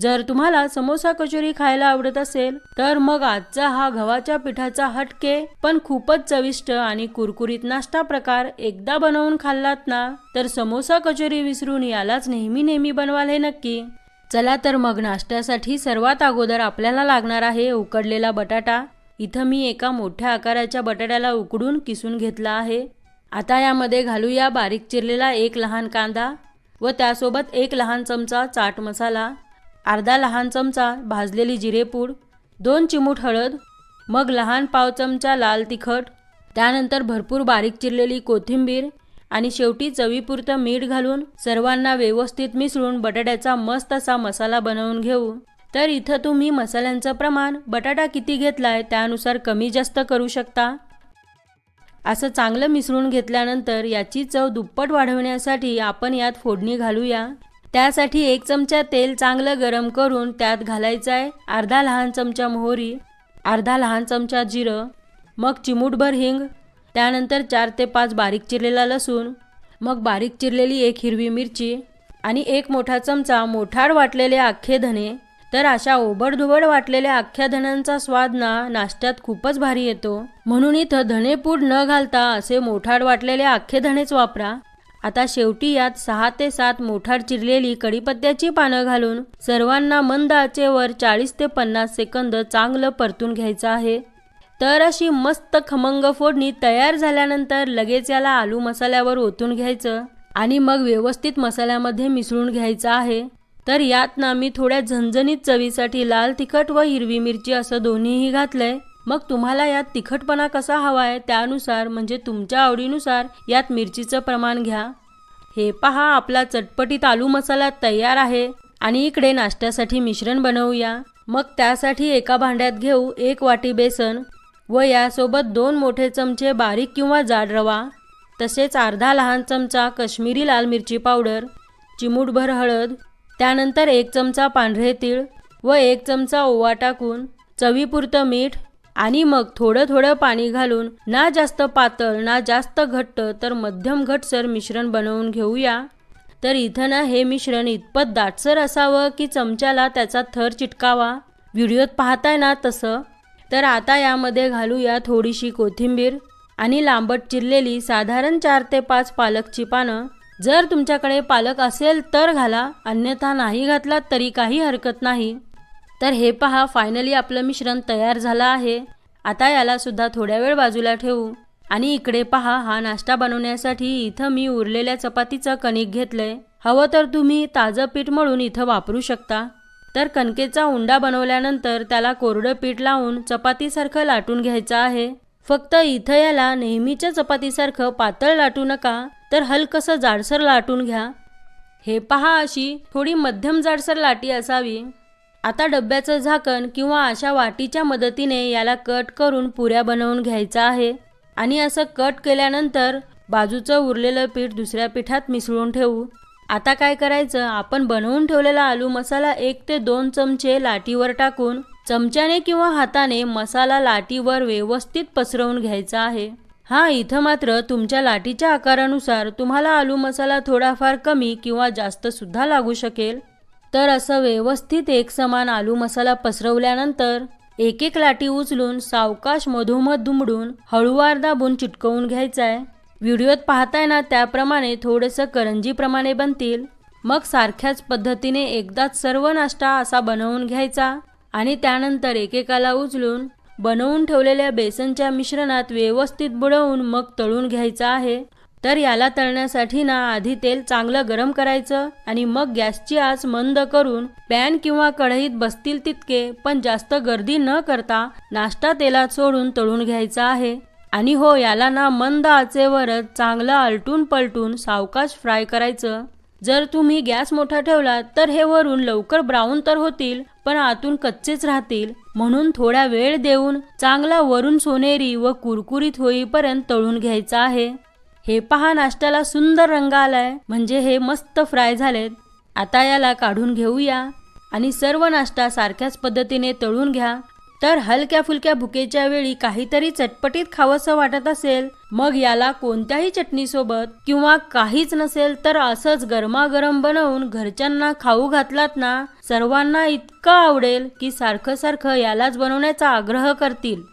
जर तुम्हाला समोसा कचोरी खायला आवडत असेल तर मग आजचा हा गव्हाच्या पिठाचा हटके पण खूपच चविष्ट आणि कुरकुरीत नाश्ता प्रकार एकदा बनवून खाल्लात ना तर समोसा कचोरी विसरून यालाच नेहमी नेहमी बनवाल हे नक्की. चला तर मग नाश्त्यासाठी सर्वात अगोदर आपल्याला लागणार आहे उकडलेला बटाटा. इथं मी एका मोठ्या आकाराच्या बटाट्याला उकडून किसून घेतला आहे. आता यामध्ये घालूया बारीक चिरलेला एक लहान कांदा व त्यासोबत एक लहान चमचा चाट मसाला. अर्धा लहान चमचा भाजलेली जिरेपूड दोन चिमूट हळद मग लहान पाव चमचा लाल तिखट त्यानंतर भरपूर बारीक चिरलेली कोथिंबीर आणि शेवटी चवीपुरतं मीठ घालून सर्वांना व्यवस्थित मिसळून बटाट्याचा मस्त असा मसाला बनवून घेऊ. तर इथं तुम्ही मसाल्यांचं प्रमाण बटाटा किती घेतलाय त्यानुसार कमी जास्त करू शकता. असं चांगलं मिसळून घेतल्यानंतर याची चव दुप्पट वाढवण्यासाठी आपण यात फोडणी घालूया. त्यासाठी एक चमचा तेल चांगलं गरम करून त्यात घालायचं आहे. अर्धा लहान चमचा मोहरी अर्धा लहान चमचा जिरं मग चिमूटभर हिंग त्यानंतर चार ते पाच बारीक चिरलेला लसूण मग बारीक चिरलेली एक हिरवी मिरची आणि एक मोठा चमचा मोठाड वाटलेले अख्खे धने तर अशा ओबडधोबड वाटलेल्या अख्ख्या धण्यांचा स्वाद ना नाश्त्यात खूपच भारी येतो. म्हणून इथं धनेपूड न घालता असे मोठाड वाटलेले अख्खे धणेच वापरा. आता शेवटी यात सहा ते सात मोठार चिरलेली कडीपत्त्याची पानं घालून सर्वांना मंद आचेवर चाळीस ते पन्नास सेकंद चांगलं परतून घ्यायचं आहे. तर अशी मस्त खमंग फोडणी तयार झाल्यानंतर लगेच याला आलू मसाल्यावर ओतून घ्यायचं आणि मग व्यवस्थित मसाल्यामध्ये मिसळून घ्यायचं आहे. तर यात ना मी थोड्या झणझणीत चवीसाठी लाल तिखट व हिरवी मिरची असं दोन्हीही घातलंय. मग तुम्हाला यात तिखटपणा कसा हवा आहे त्यानुसार म्हणजे तुमच्या आवडीनुसार यात मिरचीचं प्रमाण घ्या. हे पहा आपला चटपटीत आलू मसाला तयार आहे. आणि इकडे नाश्त्यासाठी मिश्रण बनवूया. मग त्यासाठी एका भांड्यात घेऊ एक वाटी बेसन व यासोबत दोन मोठे चमचे बारीक किंवा जाड रवा. तसेच अर्धा लहान चमचा कश्मीरी लाल मिरची पावडर चिमूटभर हळद त्यानंतर एक चमचा पांढरे तीळ व एक चमचा ओवा टाकून चवीपुरतं मीठ आणि मग थोडं थोडं पाणी घालून ना जास्त पातळ ना जास्त घट्ट तर मध्यम घटसर मिश्रण बनवून घेऊया. तर इथं ना हे मिश्रण इतपत दाटसर असावं की चमच्याला त्याचा थर चिटकावा. व्हिडिओत पाहताय ना तसं? तर आता यामध्ये घालूया थोडीशी कोथिंबीर आणि लांबट चिरलेली साधारण चार ते पाच पालकची पानं जर तुमच्याकडे पालक असेल तर घाला अन्यथा नाही घातलात तरी काही हरकत नाही. तर हे पहा फायनली आपलं मिश्रण तयार झालं आहे. आता याला सुद्धा थोड्या वेळ बाजूला ठेवू. आणि इकडे पहा हा नाश्ता बनवण्यासाठी इथं मी उरलेल्या चपातीचं कणिक घेतलंय. हवं तर तुम्ही ताजं पीठ मळून इथं वापरू शकता. तर कणकेचा उंडा बनवल्यानंतर त्याला कोरडं पीठ लावून चपातीसारखं लाटून घ्यायचं आहे. फक्त इथं याला नेहमीच्या चपातीसारखं पातळ लाटू नका तर हलकसं जाडसर लाटून घ्या. हे पहा अशी थोडी मध्यम जाडसर लाटी असावी. आता डब्याचं झाकण किंवा अशा वाटीच्या मदतीने याला कट करून पुऱ्या बनवून घ्यायचा आहे. आणि असं कट केल्यानंतर बाजूचं उरलेलं पीठ दुसऱ्या पिठात मिसळून ठेवू. आता काय करायचं? आपण बनवून ठेवलेला आलू मसाला एक ते दोन चमचे लाटीवर टाकून चमच्याने किंवा हाताने मसाला लाटीवर व्यवस्थित पसरवून घ्यायचा आहे. हा इथं मात्र तुमच्या लाटीच्या आकारानुसार तुम्हाला आलू मसाला थोडाफार कमी किंवा जास्त सुद्धा लागू शकेल. तर असं व्यवस्थित एकसमान आलू मसाला पसरवल्यानंतर एक एक लाटी उचलून सावकाश मधोमध दुमडून हळूवार दाबून चिटकवून घ्यायचा आहे व्हिडिओत पाहताय ना त्याप्रमाणे थोडंसं करंजीप्रमाणे बनतील. मग सारख्याच पद्धतीने एकदाच सर्व नाश्ता असा बनवून घ्यायचा आणि त्यानंतर एकेकाला उचलून बनवून ठेवलेल्या बेसनच्या मिश्रणात व्यवस्थित बुडवून मग तळून घ्यायचं आहे. तर याला तळण्यासाठी ना आधी तेल चांगलं गरम करायचं आणि मग गॅसची आच मंद करून पॅन किंवा कढईत बसतील तितके पण जास्त गर्दी न करता नाश्ता तेलात सोडून तळून घ्यायचा आहे. आणि हो याला ना मंद आचेवरच चांगलं आलटून पलटून सावकाश फ्राय करायचं. जर तुम्ही गॅस मोठा ठेवला तर हे वरून लवकर ब्राऊन तर होतील पण आतून कच्चेच राहतील. म्हणून थोडा वेळ देऊन चांगला वरून सोनेरी व कुरकुरीत होईपर्यंत तळून घ्यायचा आहे. हे पहा नाश्त्याला सुंदर रंग आलाय. म्हणजे हे मस्त फ्राय झालेत. आता याला काढून घेऊया. आणि सर्व नाश्ता सारख्याच पद्धतीने तळून घ्या. तर हलक्या फुलक्या भुकेच्या वेळी काहीतरी चटपटीत खावंसं वाटत असेल मग याला कोणत्याही चटणीसोबत किंवा काहीच नसेल तर असंच गरमागरम बनवून घरच्यांना खाऊ घातलात ना सर्वांना इतकं आवडेल की सारखं सारखं यालाच बनवण्याचा आग्रह करतील.